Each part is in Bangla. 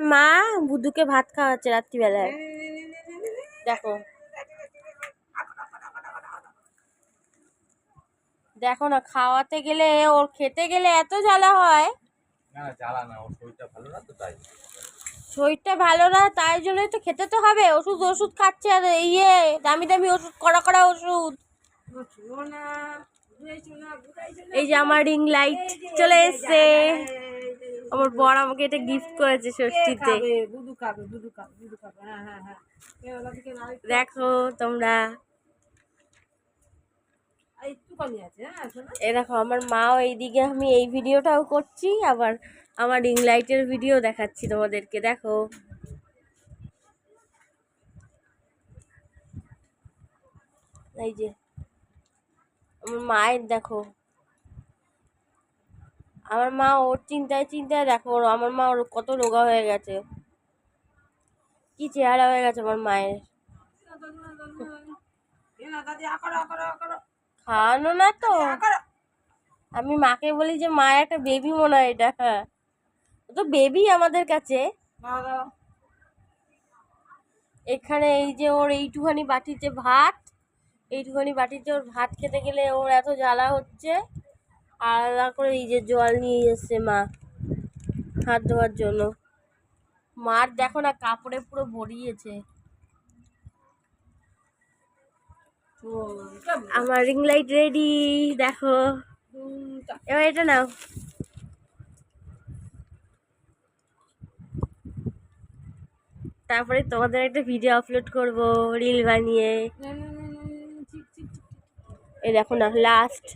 মা বুধুকে ভাত খাওয়াচ্ছে রাত্রিবেলায়। দেখো। দেখো না খাওয়াতে গেলে ওর খেতে গেলে এত জ্বালা হয়। না না জ্বালা না ওর শরীরটা ভালো না তাই। শরীরটা ভালো না তাই জন্যই তো খেতে তো হবে। ওষুধ ওষুধ খাচ্ছে আর ইয়ে দামি দামি ওষুধ কড়া কড়া ওষুধ। এই যে আমার রিং লাইট চলে এসছে। আমার বর আমাকে এটা গিফট করেছে ষষ্ঠীতে হ্যাঁ হ্যাঁ হ্যাঁ। দেখো তোমরা। এ দেখো আমার মাও এইদিকে আমি এই ভিডিওটাও করছি আবার আমার রিং লাইটের ভিডিও দেখাচ্ছি তোমাদেরকে দেখো। এই যে আমার মায়ের দেখো। আমার মা ওর চিন্তায় চিন্তায় দেখো ওর আমার মা ওর কত রোগা হয়ে গেছে। কি চেহারা হয়ে গেছে আমার মায়ের। খাওয়ানো না তো। আমি মাকে বলি যে মা একটা বেবি মনে হয় এটা। হ্যাঁ ও তো বেবি আমাদের কাছে। এখানে এই যে ওর এইটুখানি বাটিতে ভাত এইটুখানি বাটিতে ওর ভাত খেতে গেলে ওর এত জ্বালা হচ্ছে। আলাদা করে এই যে জল নিয়ে এসছে মা হাত ধোয়ার জন্য। মার দেখো না কাপড়ে পুরো ভরিয়েছে। আমার রিং লাইট রেডি দেখো। এবার এটা নাও। তারপরে তোমাদের একটা ভিডিও আপলোড করব রিল বানিয়ে। এই দেখো না লাস্ট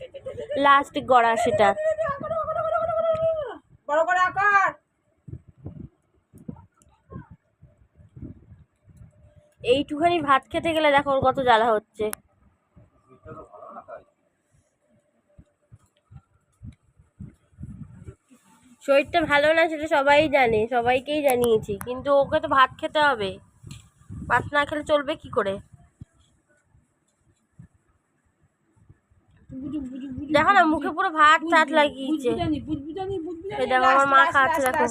লাস্ট গড়া সেটা। এইটুখানি ভাত খেতে গেলে দেখো ওর কত জ্বালা হচ্ছে। শরীরটা ভালো না সেটা সবাই জানে সবাইকেই জানিয়েছি কিন্তু ওকে তো ভাত খেতে হবে। ভাত না খেলে চলবে কি করে? দেখো না মুখে পুরো ভাত টাত লাগিয়েছে এই দেখো আমার মা খাচ্ছে দেখো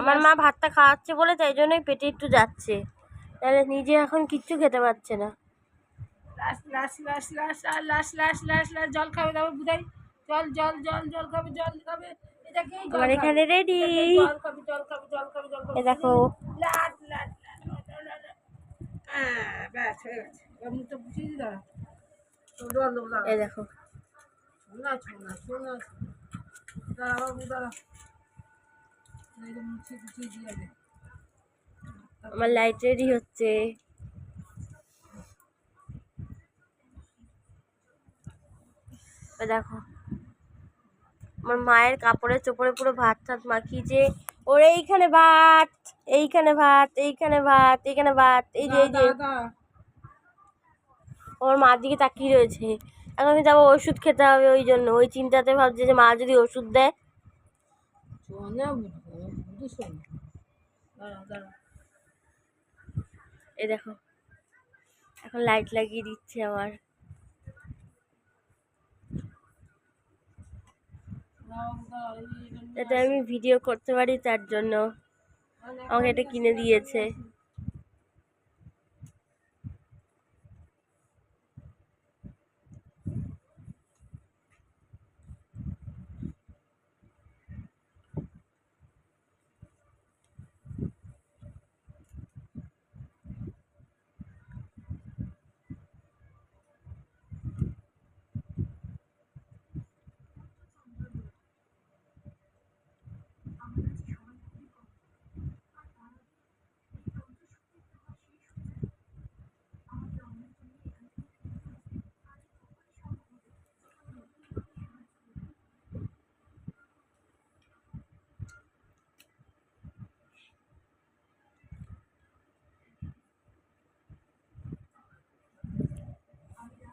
আমার মা ভাতটা খাওয়াচ্ছে বলে তাই জন্যই পেটে একটু যাচ্ছে তাহলে নিজে এখন কিচ্ছু খেতে পারছে না জল খাবে তারপর বুঝাই জল জল জল জল খাবে জল খাবে আমার এখানে রেডি দেখো ব্যাস হয়ে গেছে। এবার মুখটা বুঝিয়ে দিই দাঁড়া। জল দেবো দাঁড়া এ দেখো শোনা শোনা শোনা দাঁড়া দাঁড়া। মুছিয়ে গুছিয়ে দিয়ে দে আমার লাইট রেডি হচ্ছে। দেখো। আমার মায়ের কাপড়ে চোপড়ে পুরো ভাত টাত মাখিয়েছে ওর এইখানে ভাত। এইখানে ভাত এইখানে ভাত এইখানে ভাত এই যে এই যে। ওর মার দিকে তাকিয়ে রয়েছে। এখন আমি যাব ওষুধ খেতে হবে ওই জন্য। ওই চিন্তাতে ভাবছে যে মা যদি ওষুধ দেয়। এই দেখো এখন লাইট লাগিয়ে দিচ্ছে আমার। যাতে আমি ভিডিও করতে পারি তার জন্য। আমাকে এটা কিনে দিয়েছে।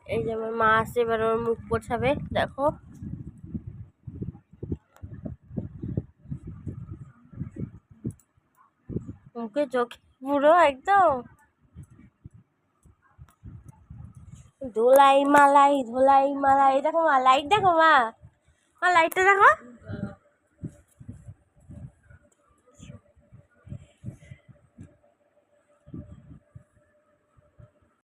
এই যে আমার মা আসছে, এবার ওর মুখ পোছাবে, দেখো। মুখে চোখে পুরো একদম। ধোলাই মালাই ধোলাই মালাই, দেখো মা লাইট দেখো মা। মা লাইটটা দেখো।